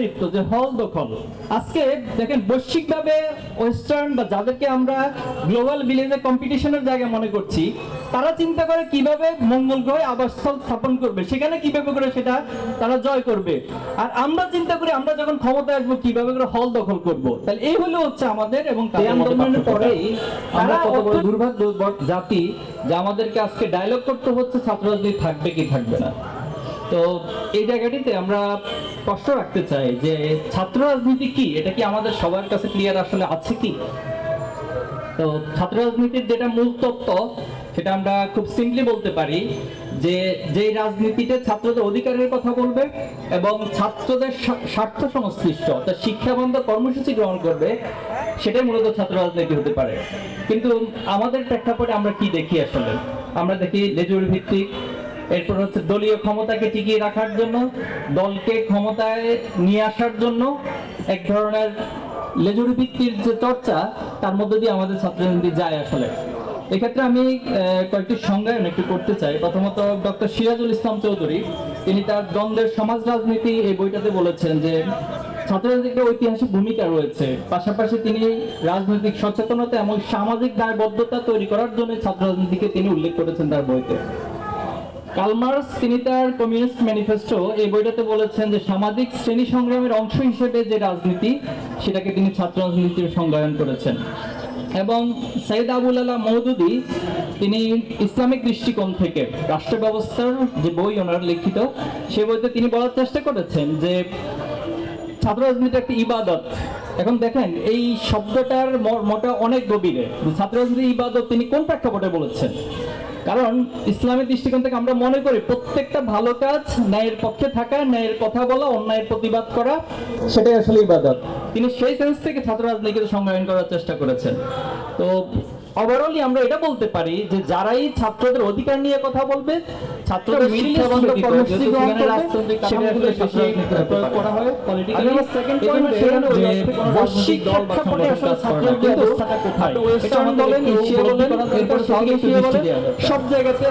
বিস্তারিত যে হল দখল। আজকে দেখেন বৈশ্বিকভাবে ওয়েস্টার্ন বা যাদেরকে আমরা গ্লোবাল ভিলেজে কম্পিটিশনের জায়গা মনে করছি তারা চিন্তা করে কীভাবে মঙ্গল গ্রহে আবাসস্থল স্থাপন করবে সেখানে কীভাবে করে সেটা তারা জয় করবে। আর আমরা চিন্তা করি আমরা যখন ক্ষমতায় আসব কীভাবে করে হল দখল করব। তাহলে এই হলো হচ্ছে আমাদের এবং এই আন্দোলনের পরেই আমরা কত বড় দুর্ভাগ্য জাতি যে আমাদেরকে আজকে ডায়লগ করতে হচ্ছে ছাত্র রাজনীতি থাকবে কি থাকবে না। তো এই জায়গাটিতে আমরা কষ্ট রাখতে চাই যে ছাত্র রাজনীতি কি? এটা কি আমাদের সবার কাছে ক্লিয়ার আসলে আছে কি? তো ছাত্র রাজনীতির যেটা মূল তত্ত্ব, সেটা আমরা খুব সিম্পলি বলতে পারি যে যে রাজনীতিতে ছাত্রদের অধিকারের কথা বলবে এবং ছাত্রদের স্বা- স্বার্থ সংশ্লিষ্ট, অর্থাৎ শিক্ষাবন্ধ কর্মসূচি গ্রহণ করবে, সেটাই মূলত ছাত্র রাজনীতি হতে পারে। কিন্তু আমাদের প্রেক্ষাপটে আমরা কি দেখি আসলে? আমরা দেখি লেজুর ভিত্তিক এরপর হচ্ছে দলীয় ক্ষমতাকে টিকিয়ে রাখার জন্য, দলকে ক্ষমতায় নিয়ে আসার জন্য এক ধরনের লেজুরি ভিত্তির যে চর্চা, তার মধ্যে দিয়ে আমাদের ছাত্ররাজনীতি যায় আসলে। এক্ষেত্রে আমি কয়েকটি সংজ্ঞায়ন একটু করতে চাই। প্রথমত ডক্টর সিরাজুল ইসলাম চৌধুরী, তিনি তার দ্বন্দ্বের সমাজ রাজনীতি এই বইটাতে বলেছেন যে ছাত্ররাজনীতির ঐতিহাসিক ভূমিকা রয়েছে। পাশাপাশি তিনি রাজনৈতিক সচেতনতা এবং সামাজিক দায়বদ্ধতা তৈরি করার জন্য ছাত্র রাজনীতিকে তিনি উল্লেখ করেছেন তার বইতে। কালমার্স তিনি তার কমিউনিস্ট ম্যানিফেস্টো এই বইটাতে বলেছেন যে সামাজিক শ্রেণি সংগ্রামের অংশ হিসেবে যে রাজনীতি, সেটাকে তিনি ছাত্র রাজনীতির সংজ্ঞায়ন করেছেন। এবং সাইদ আবুল আলা মৌদুদি, তিনি ইসলামিক দৃষ্টিকোণ থেকে রাষ্ট্র ব্যবস্থার যে বই ওনার লিখিত, সে বইতে তিনি বলার চেষ্টা করেছেন যে ছাত্র রাজনীতি একটি ইবাদত। এখন দেখেন, এই শব্দটার মোটা অনেক গভীরে। ছাত্র রাজনীতি ইবাদত তিনি কোন প্রেক্ষাপটে বলেছেন? কারণ ইসলামের দৃষ্টিকোণ থেকে আমরা মনে করি প্রত্যেকটা ভালো কাজ ন্যায়ের পক্ষে থাকা ন্যায়ের কথা বলা অন্যায়ের প্রতিবাদ করা সেটাই আসলে ইবাদত। তিনি সেই সেন্স থেকে ছাত্র রাজনীতিকে সংজ্ঞায়ন করার চেষ্টা করেছেন। তো ওভারঅলি আমরা এটা বলতে পারি যে যারাই ছাত্রদের অধিকার নিয়ে কথা বলবে ছাত্রদের। সব জায়গাতে।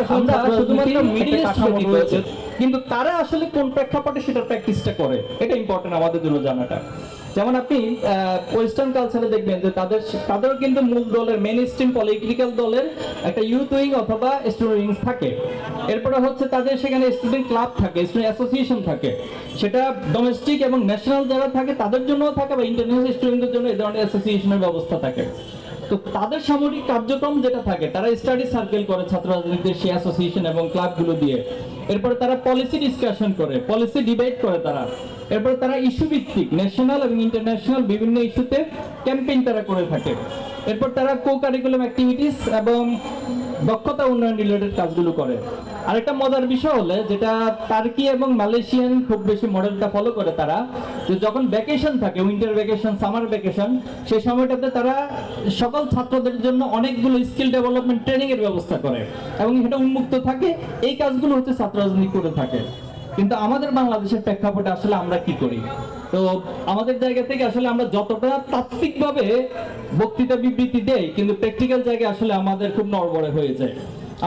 কিন্তু তারা আসলে কোন প্রেক্ষাপটে সেটা প্র্যাকটিসটা করে? এটা ইম্পর্টেন্ট আমাদের জন্য জানাটা। যেমন আপনি ওয়েস্টার্ন কালচারে দেখবেন যে তাদের তাদেরও কিন্তু মূল দলের মেন স্ট্রিম পলিটিক্যাল দলের একটা ইউথ উইং অথবা স্টুডেন্ট উইংস থাকে। এরপরে হচ্ছে তাদের সেখানে স্টুডেন্ট ক্লাব থাকে স্টুডেন্ট অ্যাসোসিয়েশন থাকে। সেটা ডোমেস্টিক এবং ন্যাশনাল যারা থাকে, তাদের জন্যও থাকে বা ইন্টারন্যাশনাল স্টুডেন্টদের জন্য এই ধরনের অ্যাসোসিয়েশনের ব্যবস্থা থাকে। তো তাদের সামরিক কার্যক্রম যেটা থাকে, তারা স্টাডি সার্কেল করে ছাত্র রাজনীতির সেই অ্যাসোসিয়েশন এবং ক্লাবগুলো দিয়ে। এরপরে তারা পলিসি ডিসকাশন করে পলিসি ডিবেট করে তারা। এরপরে তারা ইস্যু ভিত্তিক ন্যাশনাল এবং ইন্টারন্যাশনাল বিভিন্ন ইস্যুতে ক্যাম্পেইন তারা করে থাকে। এরপর তারা কো কারিকুলাম অ্যাক্টিভিটিস এবং দক্ষতা উন্নয়ন রিলেটেড কাজগুলো করে। আরেকটা মজার বিষয় হলে যেটা টার্কি এবং মালয়েশিয়ান খুব বেশি মডেলটা ফলো করে তারা, যে যখন ভ্যাকেশন থাকে উইন্টার ভ্যাকেশন সামার ভ্যাকেশন সেই সময়টাতে তারা সকল ছাত্রদের জন্য অনেকগুলো স্কিল ডেভেলপমেন্ট ট্রেনিং এর ব্যবস্থা করে এবং সেটা উন্মুক্ত থাকে। এই কাজগুলো হচ্ছে ছাত্র রাজনীতি করে থাকে। কিন্তু আমাদের বাংলাদেশের প্রেক্ষাপটে আসলে আমরা কি করি? তো আমাদের জায়গা থেকে আসলে আমরা যতটা তাত্ত্বিকভাবে বক্তৃতা বিবৃতি দেই, কিন্তু প্র্যাকটিক্যাল জায়গায় আসলে আমাদের খুব নড়বড়ে হয়ে যায়।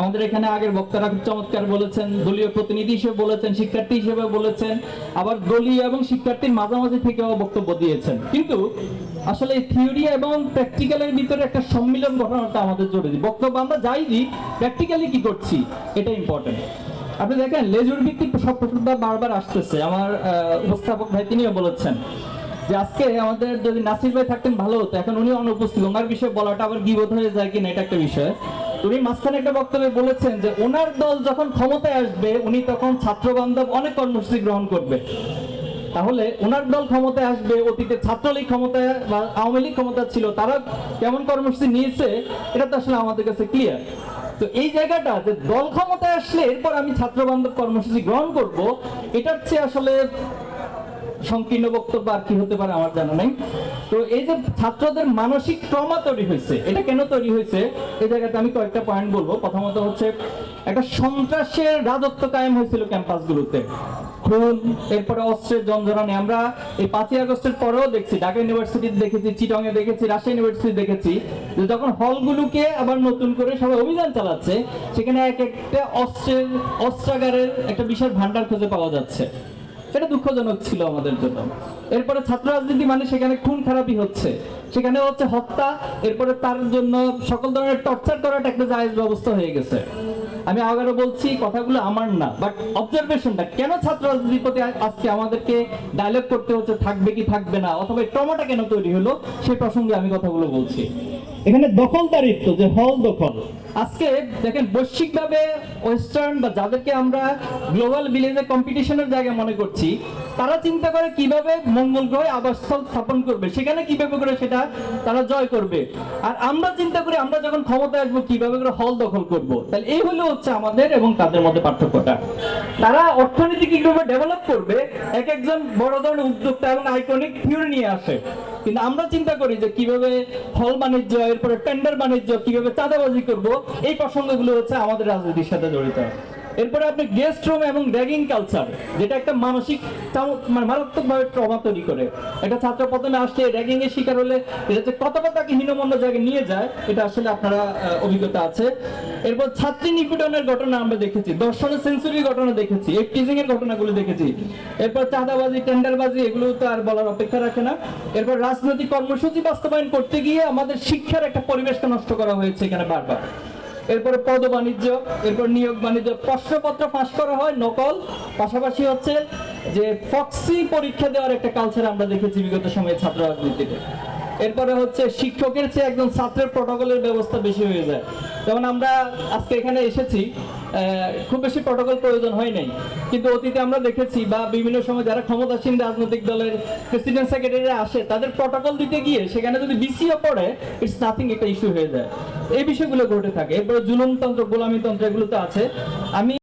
আমাদের এখানে আগের বক্তারা খুব চমৎকার বলেছেন, দলীয় প্রতিনিধি হিসেবে বলেছেন, শিক্ষার্থী হিসেবে বলেছেন, আবার দলীয় এবং শিক্ষার্থীর মাঝামাঝি থেকেও বক্তব্য দিয়েছেন। কিন্তু আসলে এই থিওরি এবং প্র্যাকটিক্যালের ভিতরে একটা সম্মিলন ঘটনাটা আমাদের জরুরি। বক্তব্য আমরা যাই দিই প্র্যাকটিক্যালি কি করছি? এটা ইম্পর্টেন্ট আপনি দেখেন, লেজুর ভিত্তিক সব প্রশ্নটা বারবার আসতেছে। আমার উপস্থাপক ভাই তিনিও বলেছেন যে আজকে আমাদের যদি নাসির ভাই থাকতেন ভালো হতো। এখন উনি অনুপস্থিত। ওনার বিষয়ে বলাটা আবার গিবোধ হয়ে যায় কিনা এটা একটা বিষয়। উনি মাঝখানে একটা বক্তব্যে বলেছেন যে ওনার দল যখন ক্ষমতায় আসবে, উনি তখন ছাত্র বান্ধব অনেক কর্মসূচি গ্রহণ করবে। তাহলে ওনার দল ক্ষমতায় আসবে, অতীতে ছাত্রলীগ ক্ষমতায় বা আওয়ামী লীগ ক্ষমতা ছিল, তারা কেমন কর্মসূচি নিয়েছে, এটা তো আসলে আমাদের কাছে ক্লিয়ার তো এই জায়গাটা যে দল ক্ষমতায় আসলে এরপর আমি ছাত্র বান্ধব কর্মসূচি গ্রহণ করব, এটার চেয়ে আসলে সংকীর্ণ বক্তব্য আর কি হতে পারে আমার জানা নেই। তো এই যে ছাত্রদের মানসিক ট্রমা তৈরি হয়েছে, এটা কেন তৈরি হয়েছে? এই জায়গাতে আমি কয়েকটা পয়েন্ট বলব। প্রথমত হচ্ছে, একটা সন্ত্রাসের রাজত্ব কায়েম হয়েছিল ক্যাম্পাসগুলোতে। খুন এরপরে অস্ত্রের জঞ্জনানি আমরা এই পাঁচই আগস্টের পরেও দেখছি, ঢাকা ইউনিভার্সিটিতে দেখেছি চিটং এ দেখেছি, রাজশাহী ইউনিভার্সিটি দেখেছি যে যখন হলগুলোকে আবার নতুন করে সবাই অভিযান চালাচ্ছে, সেখানে এক একটা অস্ত্রের, অস্ত্রাগারের একটা বিশাল ভান্ডার খুঁজে পাওয়া যাচ্ছে। এটা দুঃখজনক ছিল আমাদের জন্য। এরপরে ছাত্র রাজনীতি মানে সেখানে খুন খারাপই হচ্ছে। সেখানে হচ্ছে হত্যা, এরপরে তার জন্য সকল ধরনের টর্চার করাটা একটা জায়েজ ব্যবস্থা হয়ে গেছে। আমি আবারও বলছি কথাগুলো আমার না বাট অবজারভেশনটা কেন ছাত্র রাজনীতির প্রতি আজকে আমাদেরকে ডায়লগ করতে হচ্ছে থাকবে কি থাকবে না অথবা ট্রমাটা কেন তৈরি হলো সেই প্রসঙ্গে আমি কথাগুলো বলছি। এখানে দখলদারিত্ব যে হল দখল। আজকে দেখেন বৈশ্বিকভাবে ওয়েস্টার্ন বা যাদেরকে আমরা গ্লোবাল ভিলেজে কম্পিটিশনের জায়গায় মনে করছি তারা চিন্তা করে কীভাবে মঙ্গল গ্রহে আবাসস্থল স্থাপন করবে, সেখানে কীভাবে করে সেটা তারা জয় করবে। আর আমরা চিন্তা করি আমরা যখন ক্ষমতায় আসব, কীভাবে করে হল দখল করব। তাহলে এই হলো হচ্ছে আমাদের এবং তাদের মধ্যে পার্থক্যটা। তারা অর্থনীতি কীভাবে ডেভেলপ করবে, এক একজন বড় ধরনের উদ্যোক্তা এবং আইকনিক থিওরি নিয়ে আসে। কিন্তু আমরা চিন্তা করি যে কীভাবে হল বাণিজ্য, এরপরে টেন্ডার বাণিজ্য, কীভাবে চাঁদাবাজি করব, এই প্রসঙ্গগুলো হচ্ছে আমাদের রাজনীতির সাথে জড়িত। এরপরে আপনি গেস্ট রুম এবং র্যাগিং কালচার যেটা একটা মানসিক মানে মারাত্মকভাবে ট্রমা তৈরি করে। একটা ছাত্র প্রথমে আসলে র্যাগিং এর শিকার হলে, এটা যে কতটা তাকে হীনমন্য জায়গায় নিয়ে যায়, এটা আসলে আপনারা অভিজ্ঞতা আছে। এরপর ছাত্রী নিপীড়নের ঘটনা আমরা দেখেছি, দর্শনের সেঞ্চুরির ঘটনা দেখেছি এফটিজিং এর ঘটনাগুলো দেখেছি। এরপর চাঁদাবাজি, টেন্ডারবাজি, এগুলো তো আর বলার অপেক্ষা রাখে না। এরপর রাজনৈতিক কর্মসূচি বাস্তবায়ন করতে গিয়ে আমাদের শিক্ষার একটা পরিবেশকে নষ্ট করা হয়েছে এখানে বারবার। এরপরে পদ বাণিজ্য, এরপর নিয়োগ বাণিজ্য। প্রশ্নপত্র ফাঁস করা হয়, নকল। পাশাপাশি হচ্ছে যে ফক্সি পরীক্ষা দেওয়ার একটা কালচার আমরা দেখেছি বিগত সময়ে ছাত্র রাজনীতিতে। এরপরে হচ্ছে শিক্ষকের চেয়ে একজন ছাত্রের প্রটোকলের ব্যবস্থা বেশি হয়ে যায়। যেমন আমরা আজকে এখানে এসেছি খুব বেশি প্রটোকল প্রয়োজন হয় নাই। কিন্তু অতীতে আমরা দেখেছি বা বিভিন্ন সময় যারা ক্ষমতাসীন রাজনৈতিক দলের প্রেসিডেন্ট সেক্রেটারিরা আসে, তাদের প্রটোকল দিতে গিয়ে সেখানে যদি বিসিও পড়ে ইটস নাথিং একটা ইস্যু হয়ে যায়। এই বিষয়গুলো ঘটে থাকে। এরপরে জুলুমতন্ত্র গোলামিতন্ত্র এগুলো তো আছে। আমি